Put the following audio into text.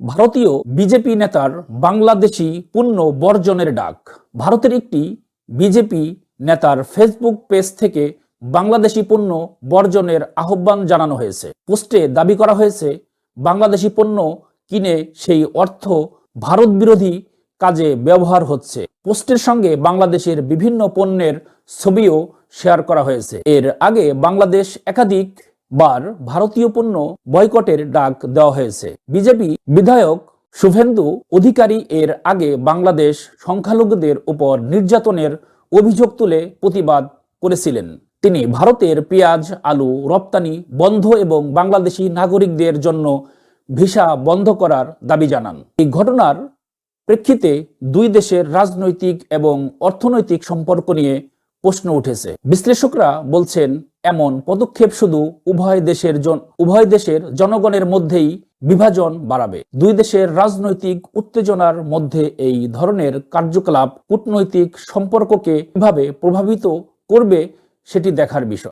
ভারতীয় বিজেপি নেতার বাংলাদেশি পণ্য বর্জনের ডাক। ভারতের একটি বিজেপি নেতার ফেসবুক পেজ থেকে বাংলাদেশি পণ্য বর্জনের আহ্বান জানানো হয়েছে। পোস্টে দাবি করা হয়েছে, বাংলাদেশি পণ্য কিনে সেই অর্থ ভারত বিরোধী কাজে ব্যবহার হচ্ছে। পোস্টের সঙ্গে বাংলাদেশের বিভিন্ন পণ্যের ছবিও শেয়ার করা হয়েছে। এর আগে বাংলাদেশ একাধিক বার ভারতীয় পণ্য বয়কটের ডাক দেওয়া হয়েছে। বিজেপি বিধায়ক শুভেন্দু অধিকারী এর আগে বাংলাদেশ সংখ্যালঘুদের উপর নির্যাতনের অভিযোগ তুলে প্রতিবাদ করেছিলেন। তিনি ভারতের পেঁয়াজ, আলু, রপ্তানি বন্ধ এবং বাংলাদেশি নাগরিকদের জন্য ভিসা বন্ধ করার দাবি জানান। এই ঘটনার প্রেক্ষিতে দুই দেশের রাজনৈতিক এবং অর্থনৈতিক সম্পর্ক নিয়ে প্রশ্ন উঠেছে। বিশ্লেষকরা বলছেন এমন পদক্ষেপ শুধু উভয় দেশের উভয় দেশের জনগণের মধ্যেই বিভাজন বাড়াবে। দুই দেশের রাজনৈতিক উত্তেজনার মধ্যে এই ধরনের কার্যকলাপ কূটনৈতিক সম্পর্ককে কীভাবে প্রভাবিত করবে সেটি দেখার বিষয়।